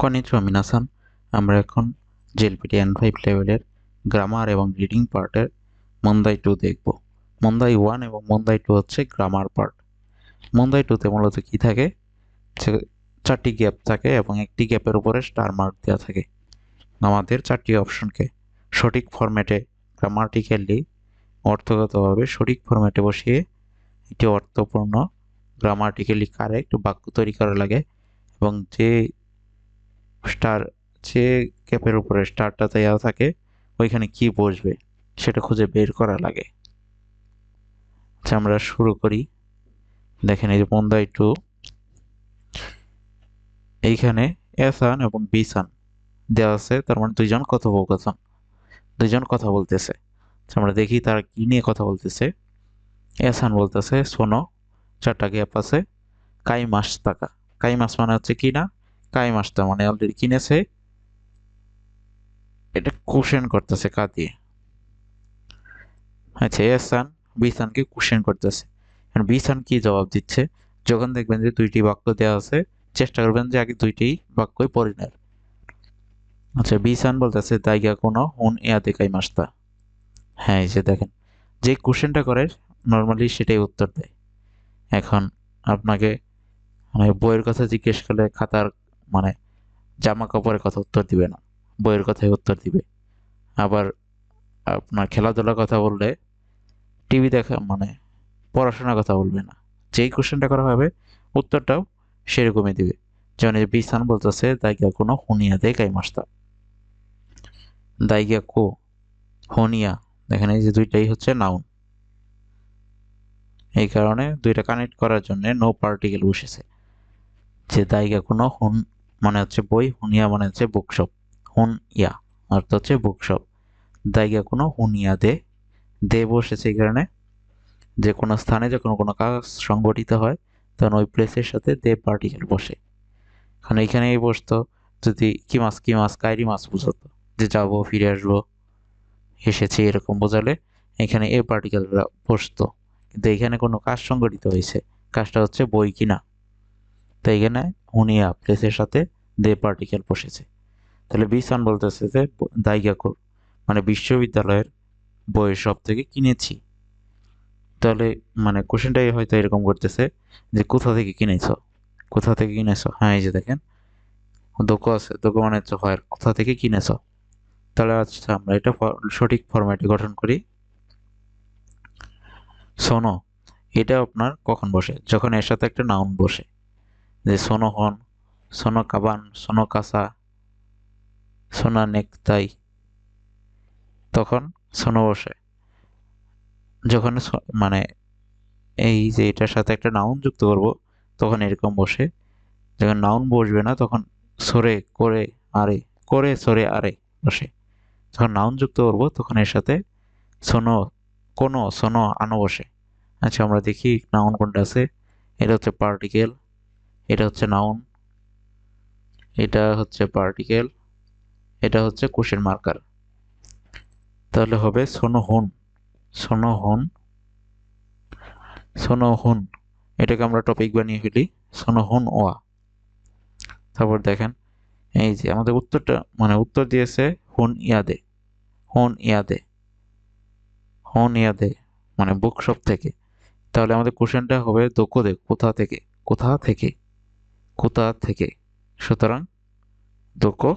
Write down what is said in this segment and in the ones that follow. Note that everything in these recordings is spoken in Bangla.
কনিচুয়া মিনাসান আমরা এখন জেলপিটি এন ফাইভ লেভেলের গ্রামার এবং রিডিং পার্টের মন্দাই টু দেখব। মন্দাই ওয়ান এবং মন্দাই টু হচ্ছে গ্রামার পার্ট মন্দাই টুতে মূলত কি থাকে? চারটি গ্যাপ থাকে এবং একটি গ্যাপের উপরে স্টার মার্ক দেওয়া থাকে। আমাদের চারটি অপশনকে সঠিক ফরম্যাটে গ্রামাটিক্যালি অর্থগতভাবে সঠিক ফরম্যাটে বসিয়ে একটি অর্থপূর্ণ গ্রামাটিক্যালি কারেক্ট বাক্য তৈরি করা লাগে এবং যে স্টার যে ক্যাপের উপরে স্টারটা দেওয়া থাকে ওইখানে কি বসবে সেটা খুঁজে বের করা লাগে। আচ্ছা আমরা শুরু করি। দেখেন এই যে পন্দাই টু এইখানে এসান এবং বিসান দেওয়া আছে তার মানে দুইজন কথোপকথন দুইজন কথা বলতেছে। আচ্ছা, আমরা দেখি তারা কি নিয়ে কথা বলতেছে। এসান বলতেছে শোনো চারটা গ্যাপ আছে কাই মাস টাকা কাই মাস মানে হচ্ছে কিনা কাই মাসটা মানে অলরেডি কিনেছে। এটা কোশ্চেন করতেছে কা দিয়ে আচ্ছা এসান বিসানকে কোশ্চেন করতেছে। বিসান কি জবাব দিচ্ছে? যখন দেখবেন যে দুইটি বাক্য দেওয়া আছে, চেষ্টা করবেন যে আগে দুইটি বাক্যই পড়ে নেয় আচ্ছা বিসান বলতেছে, দাইগা কোনো হুন ইয়াতে কাই মাসটা হ্যাঁ এই যে দেখেন, যে কোশ্চেনটা করে নর্মালি সেটাই উত্তর দেয়। এখন আপনাকে মানে বইয়ের কথা জিজ্ঞেস করলে খাতার মানে জামা কাপড়ের কথা উত্তর দিবে না, বইয়ের কথাই উত্তর দিবে। আবার আপনার খেলাধুলার কথা বললে টিভি দেখা মানে পড়াশোনার কথা বলবে না। যেই কোশ্চেনটা করা হবে, উত্তরটাও সেরকমই দিবে। যেমন এই বিসান বলতেছে, দাইগা কোনো হুনিয়া দে কাই মাস্তা। দাইগা কো হনিয়া? দেখেন এই যে দুইটাই হচ্ছে নাউন এই কারণে দুইটা কানেক্ট করার জন্য নো পার্টিকেল বসেছে। যে দাইগা কোনো মানে হচ্ছে বই, হুনিয়া মানে হচ্ছে বুকশপ হুন ইয়া অর্থ হচ্ছে বুকশপ দাইগা কোনো, হুনিয়া দে। দে বসেছে এই কারণে। যে কোনো স্থানে যখন কোনো কাজ সংগঠিত হয়, তখন ওই প্লেসের সাথে দে পার্টিকেল বসে। কারণ এইখানে এই বসতো, যদি কি মাছ কি মাছ, কাইরি মাছ বুঝতো। যে যাব, ফিরে আসব। এসেছি এরকম বোঝালে এখানে এ পার্টিকেলরা বসতো। কিন্তু এখানে কোনো কাজ সংগঠিত হয়েছে। কাজটা হচ্ছে বই কিনা। তো এখানে হুনিয়া প্লেসের সাথে দে পার্টিকেল বসেছে। তাহলে বিসান বলতেছে যে দাইগাকুর মানে বিশ্ববিদ্যালয়ের বইয়ের সব থেকে কিনেছি। তাহলে মানে কোশ্চেনটাই হয়তো এরকম করতেছে যে, কোথা থেকে কিনেছো? কোথা থেকে কিনেছো? হ্যাঁ এই যে দেখেন দোক আছে দোক মানে হচ্ছে হয়, কোথা থেকে কিনেছো? তাহলে আচ্ছা আমরা এটা সঠিক ফরম্যাটে গঠন করি। সোনো এটা আপনার কখন বসে? যখন এর সাথে একটা নাউন বসে। যে সোনো হন সোনো কাবান সোনো কাসা সোনা নেকতাই তখন সোনো বসে। যখন মানে এই যে এটার সাথে একটা নাউন যুক্ত করব, তখন এরকম বসে। যখন নাউন বসবে না, তখন সরে, করে, আরে, করে, সরে, আরে বসে। যখন নাউন যুক্ত করব, তখন এর সাথে সোনো, কোনো, সোনো, আনো বসে। আচ্ছা আমরা দেখি নাউন কোনটা আছে। এটা হচ্ছে পার্টিকেল এটা হচ্ছে নাউন এটা হচ্ছে পার্টিকেল এটা হচ্ছে কোশ্চেন মার্কার তাহলে হবে সোনো হুন সোনো হুন সোনো হুন এটাকে আমরা টপিক বানিয়ে ফেলি সোনো হুন ওয়া। তারপর দেখেন, এই যে আমাদের উত্তরটা মানে উত্তর দিয়েছে হুন ইয়াদে হুন ইয়াদে হুন ইয়াদে মানে বুকশপ থেকে। তাহলে আমাদের কোশ্চেনটা হবে দোকোদে, কোথা থেকে কোথা থেকে? কোথা থেকে। সুতরাং দোকো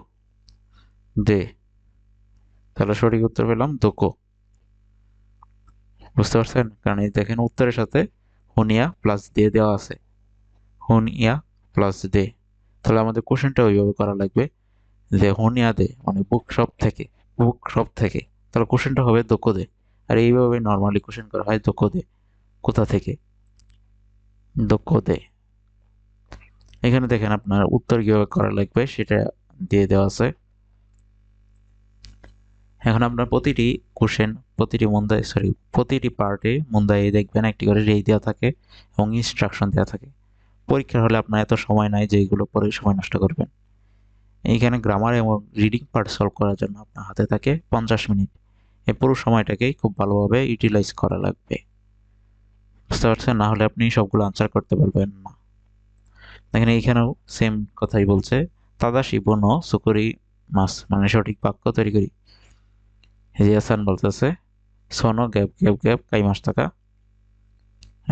দে। তাহলে সঠিক উত্তর পেলাম দোকো বুঝতে পারছেন? কারণ এই দেখেন উত্তরের সাথে হুনিয়া প্লাস দিয়ে দেওয়া আছে। হুনিয়া প্লাস দে। তাহলে আমাদের কোশ্চেনটা ওইভাবে করা লাগবে। যে হুনিয়া দে মানে বুক শপ থেকে বুক শপ থেকে। তাহলে কোশ্চেনটা হবে দোকো দে। আর এইভাবে নর্মালি কোশ্চেন করা হয় দোকো দে। কোথা থেকে? দোকো দে। এখানে দেখেন আপনার উত্তর কীভাবে করা লাগবে সেটা দিয়ে দেওয়া আছে। এখন আপনার প্রতিটি কোশ্চেন প্রতিটি মন্দায় সরি প্রতিটি পার্টে মন্দায় দেখবেন একটি করে রেই দেওয়া থাকে এবং ইনস্ট্রাকশন দেওয়া থাকে। পরীক্ষার হলে আপনার এত সময় নাই যে এইগুলো পরে সময় নষ্ট করবেন। এইখানে গ্রামার এবং রিডিং পার্ট সলভ করার জন্য আপনার হাতে থাকে পঞ্চাশ মিনিট। এই পুরো সময়টাকেই খুব ভালোভাবে ইউটিলাইজ করা লাগবে। বুঝতে পারছেন? না হলে আপনি সবগুলো আনসার করতে পারবেন না। দেখেন এইখানেও সেম কথাই বলছে। তাদাশি, বন, সুকুরি মাস মানে সঠিক বাক্য তৈরি করি। যে হাসান বলতেছে, সোনো, গ্যাপ গ্যাপ গ্যাপ, কাই মাস টাকা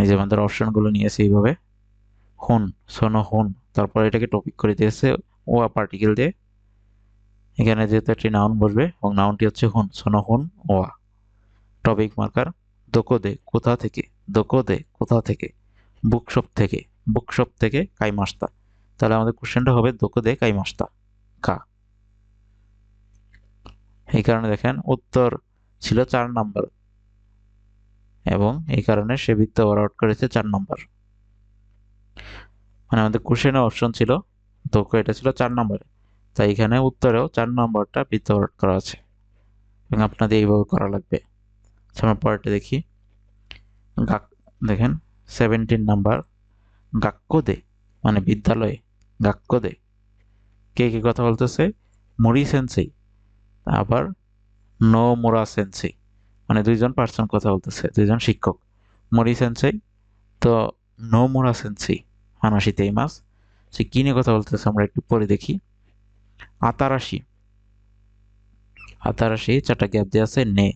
এই যে আমাদের অপশনগুলো নিয়েছে এইভাবে। হুন, সোনো, হুন, তারপর এটাকে টপিক করে দিয়েছে ওয়া পার্টিকেল দিয়ে। এখানে যেহেতু একটি নাউন বসবে, এবং নাউনটি হচ্ছে হুন, সোনো, হুন ওয়া টপিক মার্কার দোকো দে, কোথা থেকে? দোকো দে, কোথা থেকে? বুকশপ থেকে। বুকশপ থেকে কাই মাস্তা তাহলে আমাদের কোশ্চেনটা হবে দোকোদে কাই মাস্তা কা এই কারণে দেখেন উত্তর ছিল চার নাম্বার এবং এই কারণে সে বৃত্ত আউট করেছে চার নাম্বার। মানে আমাদের কোশ্চেনে অপশন ছিল দক্ষ, এটা ছিল চার নম্বরে। তাই এখানে উত্তরেও চার নম্বরটা বৃত্ত আউট করা আছে এবং আপনাদের এইভাবে করা লাগবে। আমরা পরেরটা দেখি। দেখেন সেভেন্টিন নাম্বার। গাক্কদে মানে বিদ্যালয়ে গাক্কদে। কে কে কথা বলতেছে? মরি সেন্সেই আবার নো মোরা সেন্সেই মানে দুইজন পার্সন কথা বলতেছে, দুইজন শিক্ষক। মরি সেন্সেই তো নো মোরা সেন্সেই হানাসিতে এই মাস সে কি নিয়ে কথা বলতেছে আমরা একটু পরে দেখি। আতারাশি আতারাশি, চারটা গ্যাপ দিয়ে আছে, নে।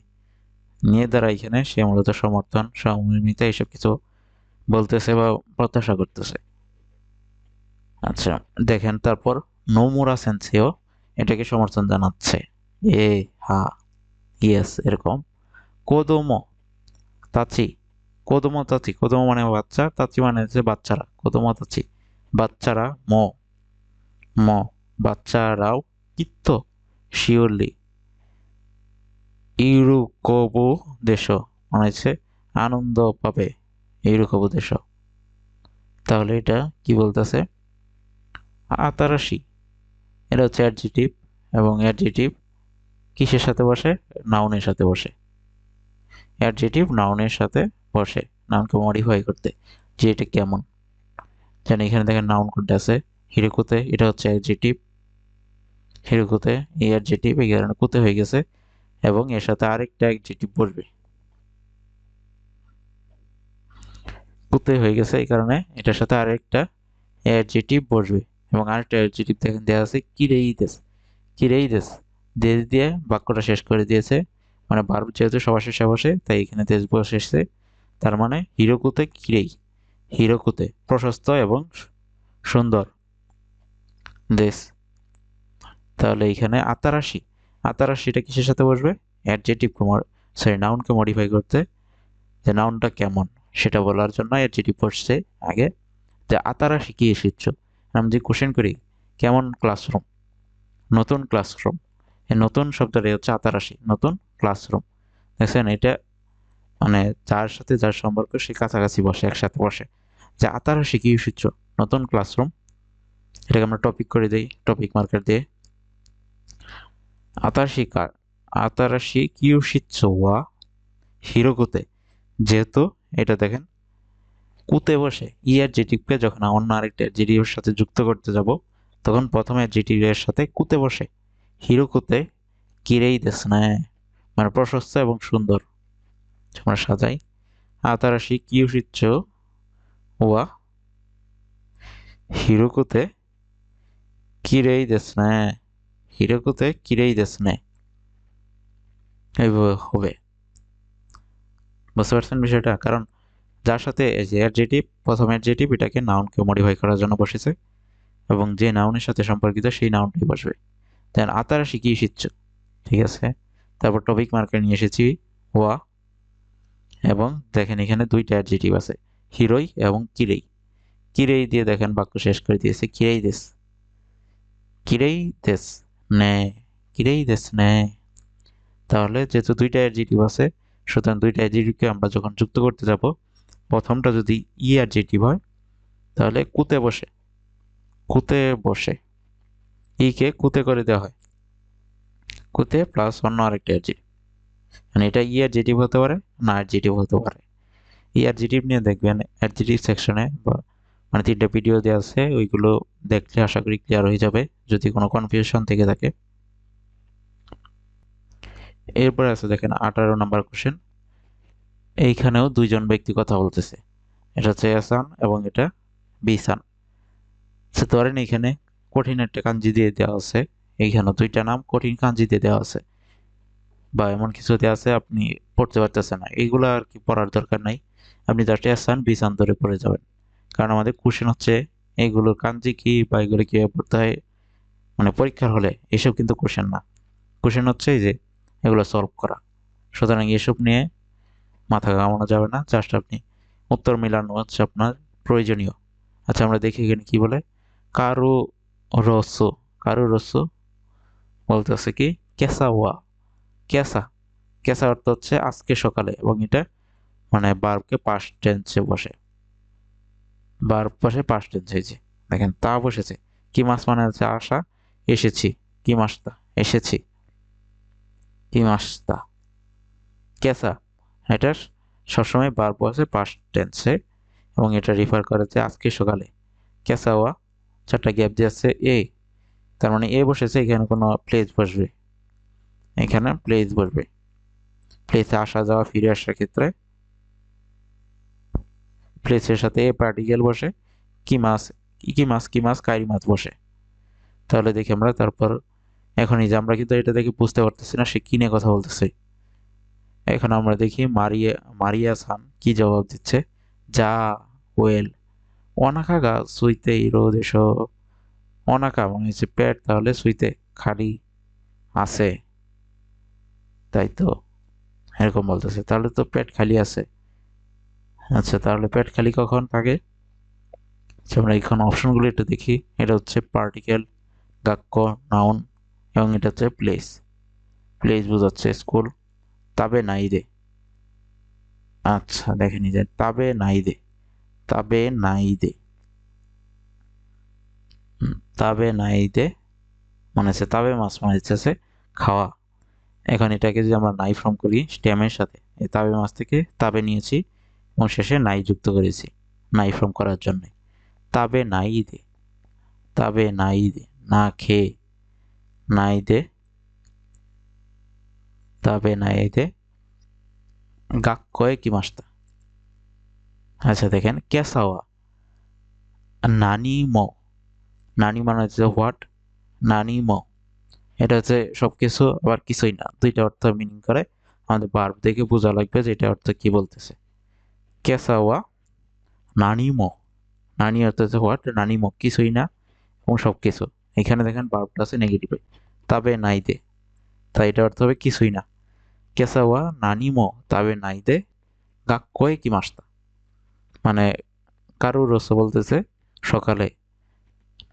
নিয়ে দ্বারা এখানে সে মূলত সমর্থন সহমর্মিতা এইসব কিছু বলতেছে বা প্রত্যাশা করতেছে। আচ্ছা দেখেন তারপর নৌমুরা সেন্সিও এটাকে সমর্থন জানাচ্ছে। এ, হা, ইয়েস, এরকম। কোদমো তাচি কোদমো তাচি কোদমো মানে বাচ্চা তাচি মানে হচ্ছে বাচ্চারা। কোদমো তাচি বাচ্চারা, ম। ম, বাচ্চারাও কিত্ত? শিওরলি ইউরুকবু দেশ। মানে হচ্ছে, আনন্দ পাবে। ইউরুকবু দেশ তাহলে এটা কি বলতেছে? আতারাশি এটা হচ্ছে অ্যাডজেটিভ এবং অ্যাডজেটিভ কিসের সাথে বসে? নাউনের সাথে বসে। অ্যাডজেটিভ নাউনের সাথে বসে। নাউনকে মডিফাই করতে। যে এটা কেমন। যেন এখানে দেখেন নাউন কোনটা আছে? হিরোকুতে এটা হচ্ছে অ্যাডজেটিভ হিরোকুতে এই অ্যাডজেটিভ এই কারণে কুতে হয়ে গেছে। এবং এর সাথে আরেকটা অ্যাডজেটিভ বসবে। কুতে হয়ে গেছে এই কারণে এটার সাথে আরেকটা অ্যাডজেটিভ বসবে। এবং আরেকটা অ্যাডজেটিভ দেখেন দেওয়া আছে কিরেইদেস। কিরেইদেস, দেশ দেশ দিয়ে বাক্যটা শেষ করে দিয়েছে। মানে ভার্ব যেহেতু সবার শেষে বসে, তাই এখানে দেশ বসেছে তার মানে হিরোকুতে কিরেই। হিরোকুতে প্রশস্ত এবং সুন্দর দেশ। তাহলে এখানে আতারাশি। আতারাশিটা কিসের সাথে বসবে? অ্যাডজেটিভ সরি নাউনকে মডিফাই করতে। যে নাউনটা কেমন? সেটা বলার জন্য অ্যাডজেটিভ পড়ছে আগে। যে আতারা শিখিয়ে এসেছ। আমি যে কোশ্চেন করি, কেমন ক্লাসরুম নতুন ক্লাসরুম এই নতুন শব্দটা হচ্ছে আতারাশি নতুন ক্লাসরুম দেখছেন, এটা মানে যার সাথে যার সম্পর্ক, সে কাছাকাছি বসে, একসাথে বসে। যে আতারাশি কি এসেছ, নতুন ক্লাসরুম এটাকে আমরা টপিক করে দিই টপিক মার্কার দিয়ে। আতারাশি কার? আতারাশি কিউশিচ্ছ ওয়া? হিরোকুতে যেহেতু এটা দেখেন। কুতে বসে ই অ্যাডজেটিভকে যখন অন্য আরেকটা অ্যাডজেটিভের সাথে যুক্ত করতে যাব, তখন প্রথমে অ্যাডজেটিভের সাথে কুতে বসে। হিরোকুতে কিরেই দেশ মানে প্রশস্ত এবং সুন্দর। আমরা সাজাই। আতারাশি কিউশিচ্ছ ওয়া। হিরোকুতে কিরেই দেশ হিরোকুতে কিরেই দেশ এইভাবে হবে। বুঝতে পারছেন বিষয়টা? কারণ যার সাথে যে অ্যাডজেটিভ প্রথম অ্যাডজেটিভ এটাকে নাউনকে মডিফাই করার জন্য বসেছে এবং যে নাউনের সাথে সম্পর্কিত সেই নাউনটাই বসবে। দেন আতারা শিখিয়ে শিখছ ঠিক আছে? তারপর টপিক মার্কার নিয়ে এসেছি, ওয়া, এবং দেখেন এখানে দুইটা অ্যাডজেটিভ আছে, হিরোই এবং কিরেই। কিরেই দিয়ে দেখেন বাক্য শেষ করে দিয়েছে, কিরেই দেশ। কিরেই দেশ নে, কিরেই দেশ নে। তাহলে যেহেতু দুইটা অ্যাডজেটিভ আছে সুতরাং দুইটা অ্যাডজেটিভকে আমরা যখন যুক্ত করতে যাব, প্রথমটা যদি ই অ্যাডজেটিভ হয়, তাহলে কুতে বসে কুতে বসে। ইকে কুতে করে দেওয়া হয়। কুতে প্লাস অন্য আরেকটা অ্যাডজেটিভ মানে এটা ই অ্যাডজেটিভ হতে পারে, না অ্যাডজেটিভ হতে পারে। ই অ্যাডজেটিভ নিয়ে দেখবেন অ্যাডজেটিভ সেকশনে বা মানে তিনটা ভিডিও দেওয়া আছে, ওইগুলো দেখলে আশা করি ক্লিয়ার হয়ে যাবে, যদি কোনো কনফিউশন থেকে থাকে। এরপরে আছে দেখেন আঠারো নাম্বার কোশ্চেন এইখানেও দুইজন ব্যক্তি কথা বলতেছে। এটা হচ্ছে এসান এবং এটা বিসান সে ধরেন এখানে কঠিন একটা কাঞ্জি দিয়ে দেওয়া আছে। এইখানে দুইটা নাম কঠিন কাঞ্জি দিয়ে দেওয়া আছে। বা এমন কিছু দেওয়া আছে আপনি পড়তে পারতেছেন না। এইগুলো আর কি পড়ার দরকার নাই। আপনি জাস্ট আসান বিছান ধরে পড়ে যাবেন। কারণ আমাদের কোশ্চেন হচ্ছে এইগুলোর কাঞ্জি কি বা এগুলো কীভাবে পড়তে হয়? মানে পরীক্ষার হলে এসব কিন্তু কোশ্চেন না। কোশ্চেন হচ্ছে এই যে এগুলো সলভ করা। সুতরাং এসব নিয়ে মাথা ঘামানো যাবে না। জাস্ট আপনি উত্তর মিলানো হচ্ছে আপনার প্রয়োজনীয়। আচ্ছা আমরা দেখি এখানে কি বলে? কারু রসো কারু রসো বলতেছে কি? কেসা ওয়া। কেসা কেসা অর্থ হচ্ছে আজকে সকালে এবং এটা মানে বার্বকে পাস্ট টেন্সে বসে। বার্ব বসে পাস্ট টেন্স হয়েছে দেখেন, তা বসেছে। কি মাস মানে হচ্ছে আসা এসেছি। কি মাসটা? এসেছি। কি মাসটা কেসা, এটা সবসময় বার বসে পাস্ট টেন্সে এবং এটা রিফার করে যে আজকে সকালে। কেসা ওয়া, চারটা গ্যাপ দিয়ে এ, তার মানে এ বসেছে, এখানে কোনো প্লেস বসবে। এখানে প্লেস বসবে। প্লেসে আসা, যাওয়া, ফিরে আসার ক্ষেত্রে প্লেসের সাথে এ পার্টিকেল বসে, কি মাছ কি মাছ কি মাছ, কারি মাছ বসে। তাহলে দেখি আমরা তারপর এখনই যে আমরা কিন্তু এটা দেখে বুঝতে পারতেছি না, সে কি নিয়ে কথা বলতেছে। এখন আমরা দেখি মারিয়া মারিয়া সান কি জবাব দিচ্ছে? যা, ওয়েল। অনাকা গা সুইতে ইরো দেশ। অনাকা মানে হচ্ছে পেট, তাহলে সুইতে খালি আছে। তাই তো? এরকম বলতেছে। তাহলে তো পেট খালি আছে। আচ্ছা তাহলে পেট খালি কখন থাকে? আচ্ছা আমরা এখন অপশনগুলো একটু দেখি। এটা হচ্ছে পার্টিকেল গাক্য নাউন এবং এটা হচ্ছে প্লেস প্লেস বোঝাচ্ছে স্কুল তাবে নাই দে। আচ্ছা দেখে যায় তাবে নাই দে। তাবে নাই দে। তাবে নাই দে। মানে হচ্ছে তাবে মাছ মানে হচ্ছে খাওয়া। এখন এটাকে যদি আমরা নাই ফর্ম করি স্টেমের সাথে, এই তাবে মাছ থেকে তাবে নিয়েছি এবং শেষে নাই যুক্ত করেছি, নাই ফর্ম করার জন্য। তাবে নাই দে। তাবে নাই দে। না খেয়ে। দে তাবে দে গাক কয়ে কি মাসটা আচ্ছা দেখেন, কেসাওয়া নানি ম নানি মানে হচ্ছে হোয়াট নানি ম এটা হচ্ছে সব কিছু আবার কিছুই না, দুইটা অর্থ মিনিং করে, আমাদের বার্ব দেখে বোঝা লাগবে যে এটা অর্থ কি বলতেছে। কেসাওয়া নানি ম নানি অর্থ হচ্ছে হোয়াট নানি ম কিছুই না, এবং সব কিছু এখানে দেখেন বার্বটা আছে নেগেটিভে তবে নাই দে তাই এটা অর্থ হবে কিছুই না। কেসাওয়া নানি ম তবে গাক কয়ে কি মাসতা মানে কারু রস বলতেছে, সকালে।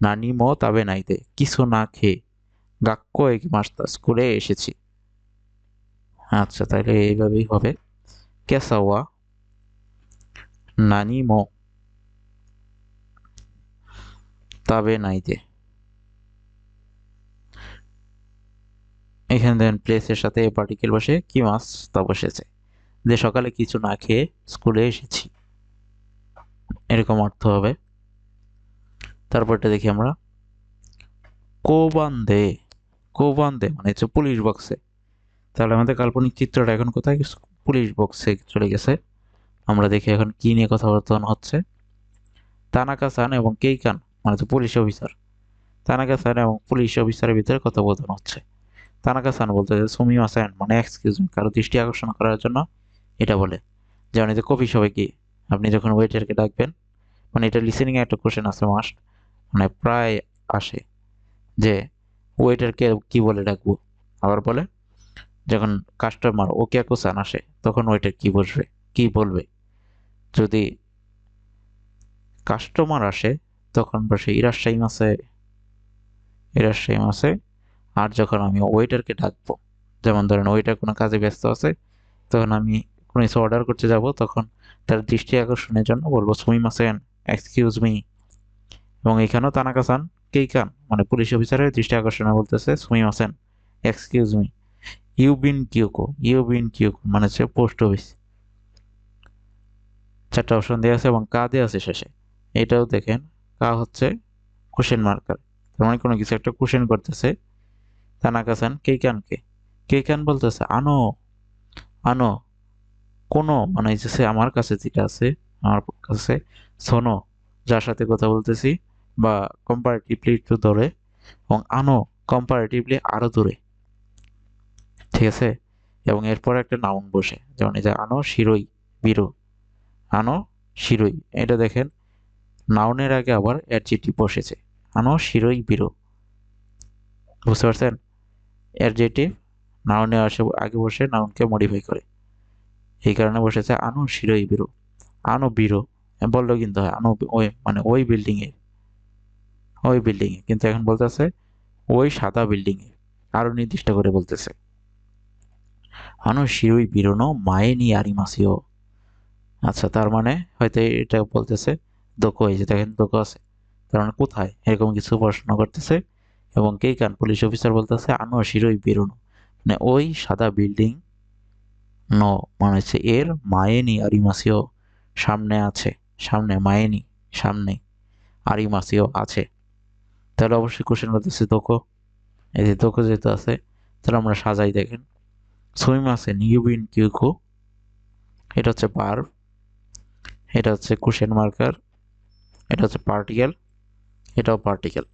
নানি ম তবে নাই দে কিছু না খেয়ে গাক্য এক মাসটা স্কুলে এসেছি। আচ্ছা তাহলে এইভাবেই হবে। কেসাওয়া নানি মো তবে নাইতে। এখানে দেন প্লেসের সাথে পার্টিকেল বসে, কি মাছ তা বসেছে। যে সকালে কিছু না খেয়ে স্কুলে এসেছি। এরকম অর্থ হবে। তারপরটা দেখি আমরা। কোবান্দে কোবান্দে মানে হচ্ছে পুলিশ বক্সে তাহলে আমাদের কাল্পনিক চিত্রটা এখন কোথায়? পুলিশ বক্সে চলে গেছে। আমরা দেখি এখন কি নিয়ে কথাবার্তা হচ্ছে। তানাকা সান এবং কেইকান মানে হচ্ছে পুলিশ অফিসার তানাকা সান এবং পুলিশ অফিসারের ভিতরে কথোপকথন হচ্ছে। তানাকা সান বলতে সুমি মাসান মানে এক্সকিউজ মি কারও দৃষ্টি আকর্ষণ করার জন্য এটা বলে। যেমন যে কফি সবাই কি আপনি যখন ওয়েটারকে ডাকবেন মানে এটা লিসেনিং একটা কোশ্চেন আছে মাস্ট মানে প্রায় আসে যে ওয়েটারকে কি বলে ডাকবো? আবার বলে যখন কাস্টমার ওকে কোসান আসে, তখন ওয়েটার কি বসবে, কি বলবে? যদি কাস্টমার আসে, তখন বসে ইরাশাই মাসে ইরাশাই মাসে আর যখন আমি ওয়েটারকে ডাকবো, যেমন ধরেন ওয়েটার কোনো কাজে ব্যস্ত আছে, তখন আমি কোনো কিছু অর্ডার করতে যাব, তখন তার দৃষ্টি আকর্ষণের জন্য বলব, সুমি মাসেন এক্সকিউজ মি এবং এখানেও তানাকা সান কেইকান মানে পুলিশ অফিসারের দৃষ্টি আকর্ষণে বলতেছে, সুমি মাসেন এক্সকিউজ মি ইউ বিন কিউকো ইউ বিন কিউকো মানে হচ্ছে পোস্ট অফিস চারটা অপশন দেওয়া আছে এবং কা দেওয়া আছে শেষে। এটাও দেখেন, কা হচ্ছে কোশ্চেন মার্কার তার মানে কোনো কিছু একটা কোশ্চেন করতেছে। তানাকাসান কেইকানকে কেইকান বলতেছে? আনো আনো। কোনো মানে হচ্ছে আমার কাছে যেটা আছে, আমার কাছে, শোনো, যার সাথে কথা বলতেছি, বা কম্পারেটিভলি একটু দূরে এবং আনো কম্পারেটিভলি আরও দূরে। ঠিক আছে? এবং এরপর একটা নাউন বসে, যেমন এই যে আনো শিরোই, বিরু। আনো শিরোই, এটা দেখেন নাউনের আগে আবার অ্যাডজেটিভ বসেছে। আনো শিরোই, বিরো। বুঝতে পারছেন? অ্যাডজেটিভ নাউনে আসে আগে বসে নাউনকে মডিফাই করে। এই কারণে বসেছে আনো শিরোই বিরু আনো বিরু। বললেও কিন্তু হয়, আনো ওই মানে ওই বিল্ডিংয়ে ওই বিল্ডিংয়ে কিন্তু এখন বলতেছে ওই সাদা বিল্ডিংয়ে আরও নির্দিষ্ট করে বলতেছে। আনো শিরোই বিরোনো মায়ে নি আরিমাসিও আচ্ছা তার মানে হয়তো এটা বলতেছে দোকো এই যে দেখেন দোকো আছে। তার মানে কোথায়? এরকম কিছু প্রশ্ন করতেছে। এবং কে কান পুলিশ অফিসার বলতেছে আনো শিরোই বেরোনো। মানে ওই সাদা বিল্ডিং ন মানে হচ্ছে এর মায়েনি আরিমাসিও সামনে আছে, সামনে মায়েনি, সামনে আরিমাসিও আছে। তাহলে অবশ্যই কোশ্চেন করতেছে দোকো এই যে দোকো যেহেতু আছে, তাহলে আমরা সাজাই দেখেন। সুইম আছে, নিউবিন কিউকো। এটা হচ্ছে বার। এটা হচ্ছে কোশ্চেন মার্কার এটা হচ্ছে পার্টিকেল এটাও পার্টিকেল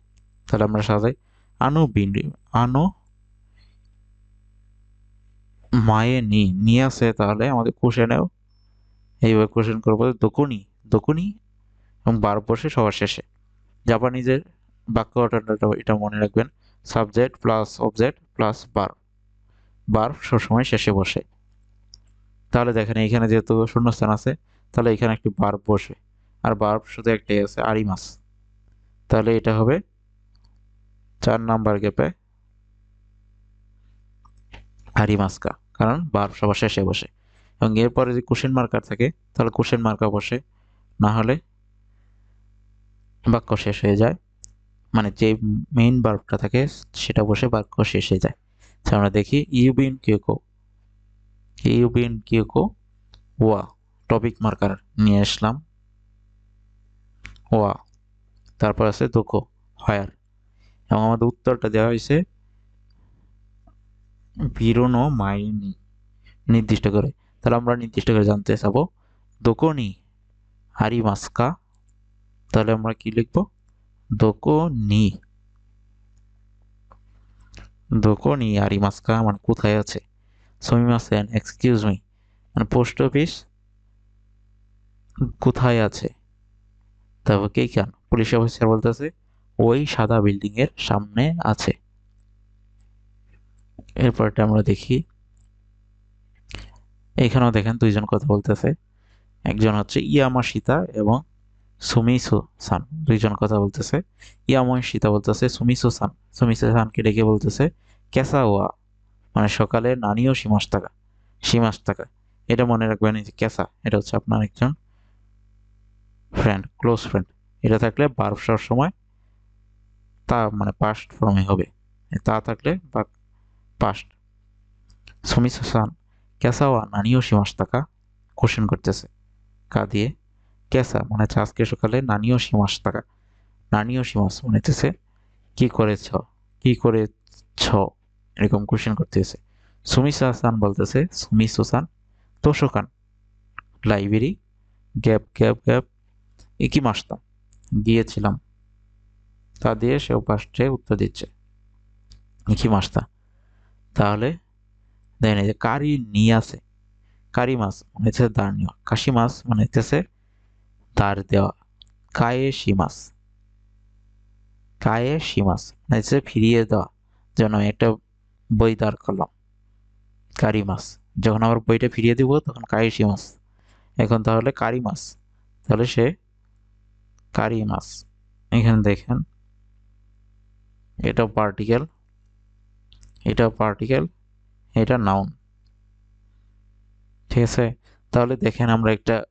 তাহলে আমরা সাজাই। আনো বিন আনো মায়ে নি, নিয়ে আসে তাহলে আমাদের কোশ্চেনেও এইভাবে কোশ্চেন করব দোকুনি দোকুনি এবং বার বসে সবার শেষে। জাপানিজের বাক্য গঠনটা এটা মনে রাখবেন সাবজেক্ট প্লাস অবজেক্ট প্লাস বার বার সবসময় শেষে বসে। তাহলে দেখেন এইখানে যেহেতু শূন্যস্থান আছে, তাহলে এখানে একটি বার বসবে আর বার শুধু একটাই আছে, আরিমাস। তাহলে এটা হবে চার নাম্বার গ্যাপে আরিমাসকা কারণ বার সবার শেষে বসে। এবং এরপরে যদি কোশ্চেন মার্কার থাকে, তাহলে কোশ্চেন মার্কার বসে। না হলে বাক্য শেষ হয়ে যায়। মানে যে মেইন বার্বটা থাকে, সেটা বসে বাক্য শেষ হয়ে যায়। আমরা দেখি ইউবিন কিউকো ইউবিন কিউকো ওয়া টপিক মার্কার নিয়ে আসলাম। ওয়া, তারপর আছে দুঃখ হায়ার এবং আমাদের উত্তরটা দেওয়া হয়েছে বিরোনো মাইনি, নির্দিষ্ট করে। তাহলে আমরা নির্দিষ্ট করে জানতে চাবো, দোকনি হারি মাস্কা তাহলে আমরা কি লিখব? দোকনি। দোকনি হারি মাস্কা মানে কোথায় আছে? সমিমাসেন এক্সকিউজ মি মানে পোস্ট অফিস কোথায় আছে? তারপর কে কেন পুলিশ অফিসার বলতেছে ওই সাদা বিল্ডিং এর সামনে আছে। এরপরটা আমরা দেখি। এখানেও দেখেন দুইজন কথা বলতেছে। একজন হচ্ছে ইয়ামাশিতা এবং সুমিসু সান। দুইজন কথা বলতেছে। ইয়ামশিতা বলতেছে, সুমিসু সান। সুমিসু সানকে ডেকে বলতেছে কেসা ওয়া মানে সকালে নানিও সীমাস টাকা সীমাস টাকা এটা মনে রাখবেন যে কেসা এটা হচ্ছে আপনার একজন ফ্রেন্ড ক্লোজ ফ্রেন্ড এটা থাকলে বারোশোর সময় তা মানে পাস্ট ফর্মে হবে। তা থাকলে বা পাস্ট সুমিসু সান কেসাওয়া নানিও সীমাস টাকা কোশ্চেন করতেছে। কা দিয়ে কেসা মানে হচ্ছে আজকে সকালে নানিও সীমাস টাকা নানিও সীমাস মানে হচ্ছে কি করেছ কি করেছ, এরকম কোশ্চেন করতেছে। সুমিসা সান বলতেছে, সুমি সুসান, তোষকান লাইব্রেরি গ্যাপ গ্যাপ গ্যাপ একই মাসতাম গিয়েছিলাম। তা দিয়ে সে পাশে উত্তর দিচ্ছে। একই মাসতা তাহলে দেখেন যে কারি নিয়ে আছে কারি মাছ মানে হচ্ছে দাঁড় নেওয়া। কাশি মাছ মানে হচ্ছে দাঁড় দেওয়া। কায়ে শি মাছ। কায়ে শি মাছ মানে হচ্ছে ফিরিয়ে দেওয়া। যেন আমি একটা বই দাঁড় করলাম। কারি মাছ। যখন আমার বইটা ফিরিয়ে দিব, তখন কায়ে শি মাছ। এখন তাহলে কারি মাছ। তাহলে সে কারি মাছ। এখানে দেখেন এটাও পার্টিকেল এটা পার্টিকেল এটা নাউন ঠিক আছে? তাহলে দেখেন আমরা একটা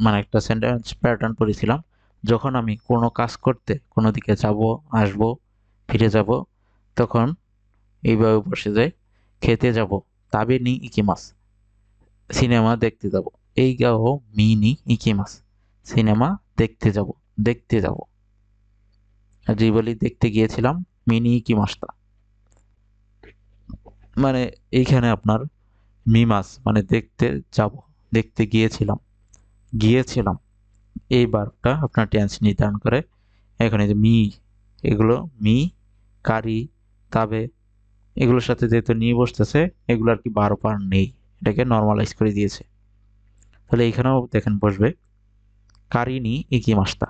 মানে একটা সেন্টেন্স প্যাটার্ন পড়েছিলাম। যখন আমি কোনো কাজ করতে কোনো দিকে যাব, আসব, ফিরে যাব, তখন এইভাবে বসে যায় খেতে যাব, তাবে নি ইকি ইকিমাস সিনেমা দেখতে যাব। এই গাও মি নি ইকি ইকিমাস সিনেমা দেখতে যাব দেখতে যাব। যদি বলি দেখতে গিয়েছিলাম, মিনি কি ইকিমাসটা মানে এইখানে আপনার মিমাস মানে দেখতে যাব, দেখতে গিয়েছিলাম গিয়েছিলাম। এই বারটা আপনার টেন্স নির্ধারণ করে, এখানে যে মি, এগুলো মি, কারি, তাবে, এগুলোর সাথে যেহেতু নিয়ে বসতেছে, এগুলো আর কি বারো পার নেই, এটাকে নর্মালাইজ করে দিয়েছে। তাহলে এখানেও দেখেন বসবে কারিনি ইকি মাস্তা?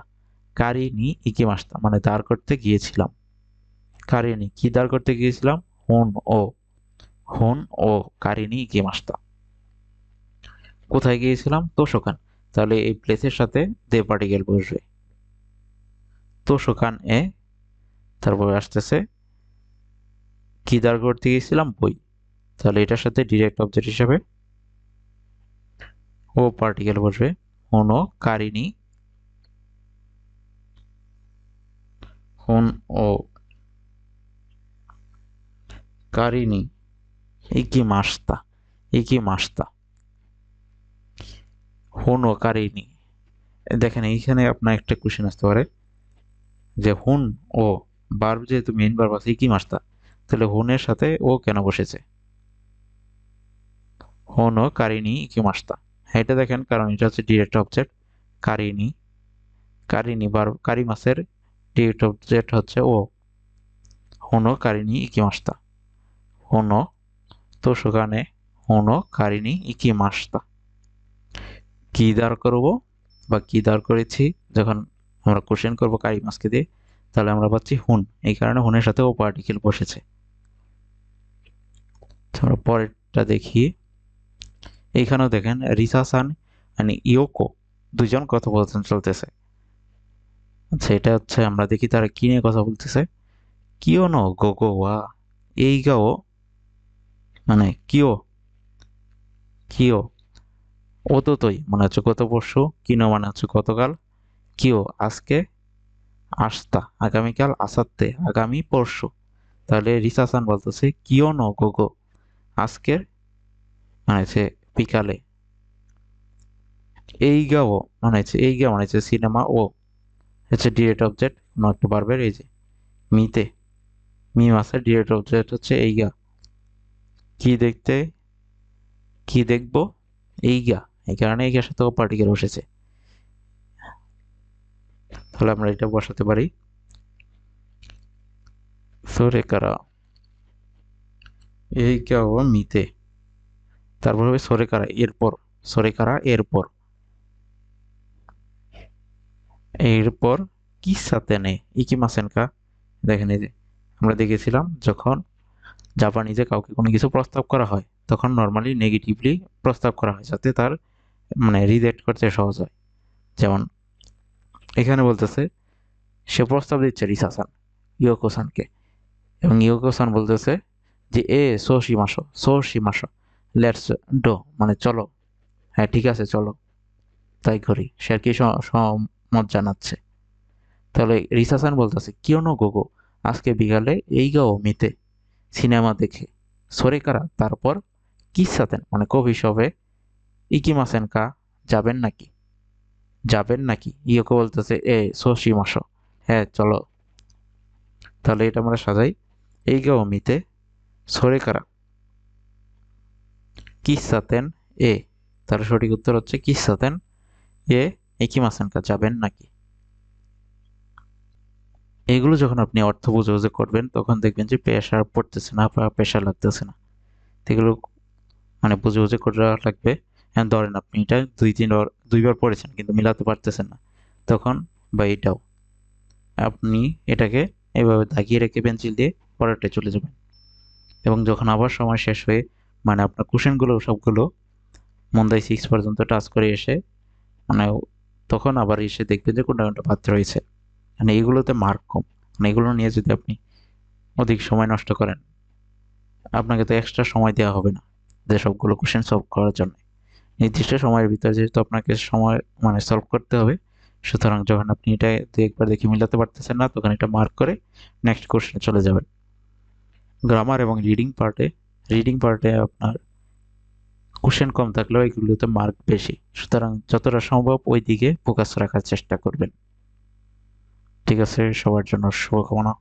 কারিনি ইকি মাস্তা মানে দাঁড় করতে গিয়েছিলাম। কারিনি, কি দাঁড় করতে গিয়েছিলাম? হুন ও। হুন ও, কারিনি ইকি মাস্তা কোথায় গিয়েছিলাম? তোষকান তাহলে এই প্লেসের সাথে দে পার্টিকেল বসবে। তোষকান এ, তারপরে আসতেছে, কি দাঁড় করতে গিয়েছিলাম? বই। তাহলে এটার সাথে ডিরেক্ট অবজেক্ট হিসাবে ও পার্টিকেল বসবে। হনো কারিনি হুন ও কারিনি। ইকি মাস্তা ইকি মাস্তা। হুন ও কারিনি। দেখেন, এইখানে আপনার একটা কোশ্চেন আসতে পারে। যে হুন ও বার্ব যেহেতু মেইন বার্ব আছে ইকি মাস্তা, তাহলে হুনের সাথে ও কেন বসেছে? হুন ও কারিনি ইকি মাস্তা। হ্যাঁ এটা দেখেন, কারণ এটা হচ্ছে ডিরেক্ট অবজেক্ট কারিনি। কারিনি বার্ব কারি মাসের ডিরেক্ট অবজেক্ট হচ্ছে ও। হুনো কারিনি ইকি মাস্তা হুনো তোষকানে হুনো কারিনি ইকি মাস্তা কি দাঁড় করব বা কি দাঁড় করেছি? যখন আমরা কোশ্চেন করব কারি মাসকে দিয়ে, তাহলে আমরা পাচ্ছি হুন। এই কারণে হুনের সাথে ও পার্টিকেল বসেছে। আমরা পরেরটা দেখি। এইখানেও দেখেন রিসাসান মানে ইয়োকো, দুজন কথোপকথন চলতেছে। আচ্ছা এটা হচ্ছে আমরা দেখি তারা কি নিয়ে কথা বলতেছে। কিও নো গো গো ওয়া এই গাও মানে কিও কিও ও তো তোই মানে হচ্ছে গত পরশু, কিনো মানে হচ্ছে গতকাল, কিও, আজকে, আসতা, আগামীকাল আসাতে আগামী পরশু। তাহলে রিসাসান বলতেছে কিও নো গো গো আজকের মানে হচ্ছে বিকালে। এই গাও মানে হচ্ছে এই গা মানে হচ্ছে সিনেমা ও। হচ্ছে ডিরেক্ট অবজেক্ট কোনো একটা এই যে মিতে মি মাসের ডিরেক্ট অবজেক্ট হচ্ছে এই গা কি দেখতে? কি দেখব? এই গা এই কারণে এই গার সাথে পার্টিকেল বসেছে। তাহলে আমরা এটা বসাতে পারি। সোরে কারা। এই গা ও মিতে। তারপর হবে সরে কারা, এরপর। সরে কারা, এরপর। এরপর কি সাথে নেই? ইকি মাসেনকা দেখেন এই যে, আমরা দেখেছিলাম যখন জাপানিজে কাউকে কোনো কিছু প্রস্তাব করা হয়, তখন নর্মালি নেগেটিভলি প্রস্তাব করা হয় যাতে তার মানে রিজেক্ট করতে সহজ হয়। যেমন এখানে বলতেছে, সে প্রস্তাব দিচ্ছে রিসাসান, ইয়োকোসানকে। এবং ইয়োকোসান বলতেছে যে, এ সো সীমাসো সো সীমাসো লেটস ডো মানে চলো হ্যাঁ ঠিক আছে, চলো, তাই করি। সে আর কি মত জানাচ্ছে। তাহলে রিসাসান বলতেছে কিয় নো গোগো, আজকে বিকালে এই গাও মিতে সিনেমা দেখে সরে কারা? তারপর কি সাথেন মানে কবি সবে ইকি মাসেন কা, যাবেন নাকি? যাবেন নাকি? ইয়োকে বলতেছে, এ সশি মাস হ্যাঁ চলো। তাহলে এটা আমরা সাজাই এই গাও মিতে সরে কারা? কি সাথেন এ তার সঠিক উত্তর হচ্ছে কি সাথেন এ একই মাসানকা যাবেন নাকি? এগুলো যখন আপনি অর্থ বুঝে বুঝে করবেন, তখন দেখবেন যে প্রেশার পড়তেছে না বা প্রেশার লাগতেছে না। এগুলো মানে বুঝে বুঝে করে লাগবে। ধরেন আপনি এটা দুই তিনবার দুইবার পড়েছেন কিন্তু মিলাতে পারতেছেন না। তখন বা এটাও আপনি এটাকে এভাবে দাগিয়ে রেখে পেন্সিল দিয়ে পরেরটা চলে যাবেন। এবং যখন আবার সময় শেষ হয়ে মানে আপনার কোশ্চেনগুলো সবগুলো মন্দাই সিক্স পর্যন্ত টাচ করে এসে মানে তখন আবার এসে দেখবেন যে কোনটা কোনটা বাদ রয়েছে। মানে এগুলোতে মার্ক কম। মানে এগুলো নিয়ে যদি আপনি অধিক সময় নষ্ট করেন, আপনাকে তো এক্সট্রা সময় দেওয়া হবে না যে সবগুলো কোশ্চেন সলভ করার জন্য। নির্দিষ্ট সময়ের ভিতরে যেহেতু আপনাকে সময় মানে সলভ করতে হবে, সুতরাং যখন আপনি এটা দু একবার দেখে মিলাতে পারতেছেন না, তখন এটা মার্ক করে নেক্সট কোশ্চেনে চলে যাবেন। গ্রামার এবং রিডিং পার্টে রিডিং পার্টে আপনার কোশ্চেন কম থাকলেও এগুলোতে মার্ক বেশি। সুতরাং যতটা সম্ভব ওই দিকে ফোকাস রাখার চেষ্টা করবেন। ঠিক আছে, সবার জন্য শুভকামনা।